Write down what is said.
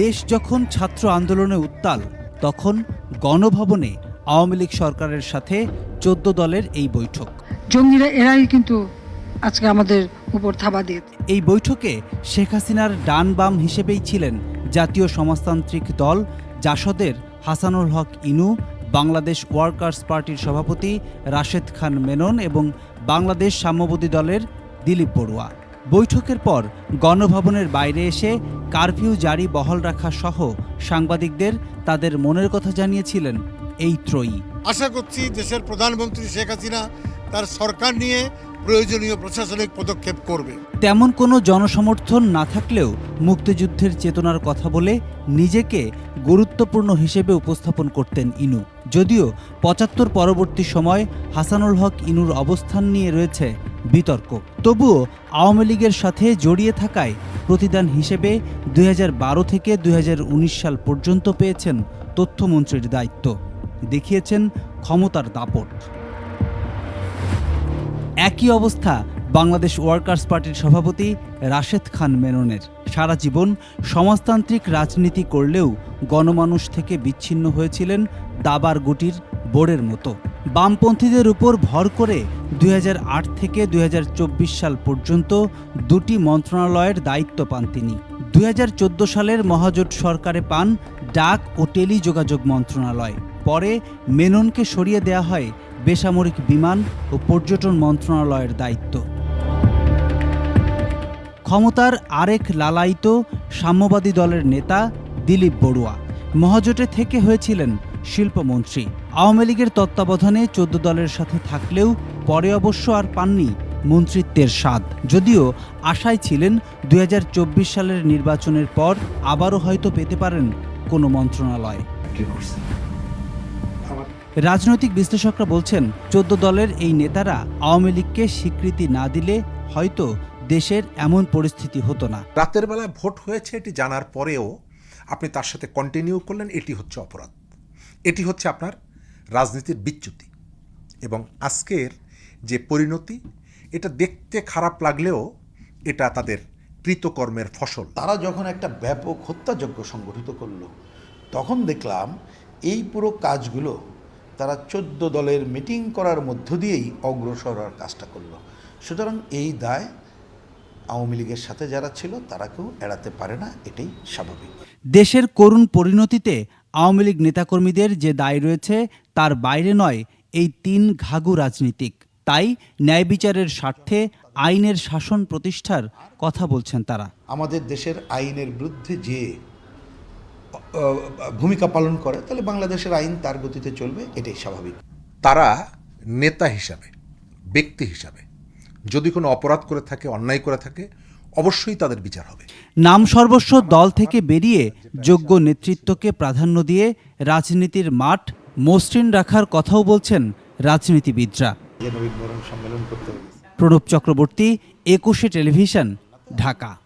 দেশ যখন ছাত্র আন্দোলনে উত্তাল তখন গণভবনে আওয়ামী লীগ সরকারের সাথে চোদ্দ দলের এই বৈঠক। জঙ্গিরা এরাই কিন্তু আজকে আমাদের উপর থাবা দিয়েছে এই বৈঠকে শেখ হাসিনার ডান বাম হিসেবেই ছিলেন জাতীয় সমাজতান্ত্রিক দল জাসদের হাসানুল হক ইনু বাংলাদেশ ওয়ার্কার্স পার্টির সভাপতি রাশেদ খান মেনন এবং বাংলাদেশ সাম্যবাদী দলের দিলীপ বড়ুয়া। বৈঠকের পর গণভবনের বাইরে এসে কারফিউ জারি বহাল রাখা সহ সাংবাদিকদের তাদের মনের কথা জানিয়েছিলেন এই ত্রয়ী। আশা করছি দেশের প্রধানমন্ত্রী শেখ হাসিনা তার সরকার নিয়ে প্রয়োজনীয় প্রশাসনিক পদক্ষেপ করবে। তেমন কোনো জনসমর্থন না থাকলেও মুক্তিযুদ্ধের চেতনার কথা বলে নিজেকে গুরুত্বপূর্ণ হিসেবে উপস্থাপন করতেন ইনু। যদিও পঁচাত্তর পরবর্তী সময় হাসানুল হক ইনুর অবস্থান নিয়ে রয়েছে বিতর্ক। তবুও আওয়ামী লীগের সাথে জড়িয়ে থাকায় প্রতিদান হিসেবে দুই হাজার বারো থেকে দুই হাজার উনিশ সাল পর্যন্ত পেয়েছেন তথ্যমন্ত্রীর দায়িত্ব। দেখিয়েছেন ক্ষমতার দাপট। একই অবস্থা বাংলাদেশ ওয়ার্কার্স পার্টির সভাপতি রাশেদ খান মেননের। সারা জীবন সমাজতান্ত্রিক রাজনীতি করলেও গণমানুষ থেকে বিচ্ছিন্ন হয়েছিলেন দাবার গুটির বোর্ডের মতো। বামপন্থীদের উপর ভর করে দুই হাজার আট থেকে দুই হাজার চব্বিশ সাল পর্যন্ত দুটি মন্ত্রণালয়ের দায়িত্ব পান তিনি। দু হাজার চোদ্দ সালের মহাজোট সরকারে পান ডাক ও টেলিযোগাযোগ মন্ত্রণালয়। পরে মেননকে সরিয়ে দেয়া হয় বেসামরিক বিমান ও পর্যটন মন্ত্রণালয়ের দায়িত্ব। ক্ষমতার আরেক লালায়িত সাম্যবাদী দলের নেতা দিলীপ বড়ুয়া। মহাজোটে থেকে হয়েছিলেন শিল্পমন্ত্রী। আওয়ামী লীগের তত্ত্বাবধানে চোদ্দ দলের সাথে থাকলেও পরে অবশ্য আর পাননি মন্ত্রিত্বের স্বাদ। যদিও আশায় ছিলেন দু হাজার চব্বিশ সালের নির্বাচনের পর আবারও হয়তো পেতে পারেন কোনো মন্ত্রণালয়। রাজনৈতিক বিশ্লেষকরা বলছেন চোদ্দ দলের এই নেতারা আওয়ামী লীগকে স্বীকৃতি না দিলে হয়তো দেশের এমন পরিস্থিতি হতো না। রাতের বেলায় ভোট হয়েছে এটি জানার পরেও আপনি তার সাথে কন্টিনিউ করলেন, এটি হচ্ছে অপরাধ। এটি হচ্ছে আপনার রাজনীতির বিচ্যুতি। এবং আজকের যে পরিণতি, এটা দেখতে খারাপ লাগলেও এটা তাদের কৃতকর্মের ফসল। তারা যখন একটা ব্যাপক হত্যাযজ্ঞ সংগঠিত করল, তখন দেখলাম এই পুরো কাজগুলো তারা চোদ্দ দলের মিটিং করার মধ্য দিয়েই অগ্রসর হওয়ার কাজটা করল। সুতরাং এই দায় আওয়ামী লীগের সাথে যারা ছিল তারা কেউ এড়াতে পারে না এটাই স্বাভাবিক। দেশের করুণ পরিণতিতে আওয়ামী লীগ নেতাকর্মীদের যে দায় রয়েছে তার বাইরে নয় এই তিন ঘাগু রাজনীতিক। তাই ন্যায় বিচারের স্বার্থে আইনের শাসন প্রতিষ্ঠার কথা বলছেন তারা। আমাদের দেশের আইনের বিরুদ্ধে যে ভূমিকা পালন করে তাহলে বাংলাদেশের আইন তার গতিতে চলবে এটাই স্বাভাবিক। তারা নেতা হিসাবে ব্যক্তি হিসাবে যদি কোনো অপরাধ করে থাকে অন্যায় করে থাকে অবশ্যই তাদের বিচার হবে। নাম সর্বস্ব দল থেকে বেরিয়ে যোগ্য নেতৃত্বকে প্রাধান্য দিয়ে রাজনীতির মাঠ মসৃণ রাখার কথাও বলছেন রাজনীতিবিদরা। প্রণব চক্রবর্তী একুশে টেলিভিশন ঢাকা।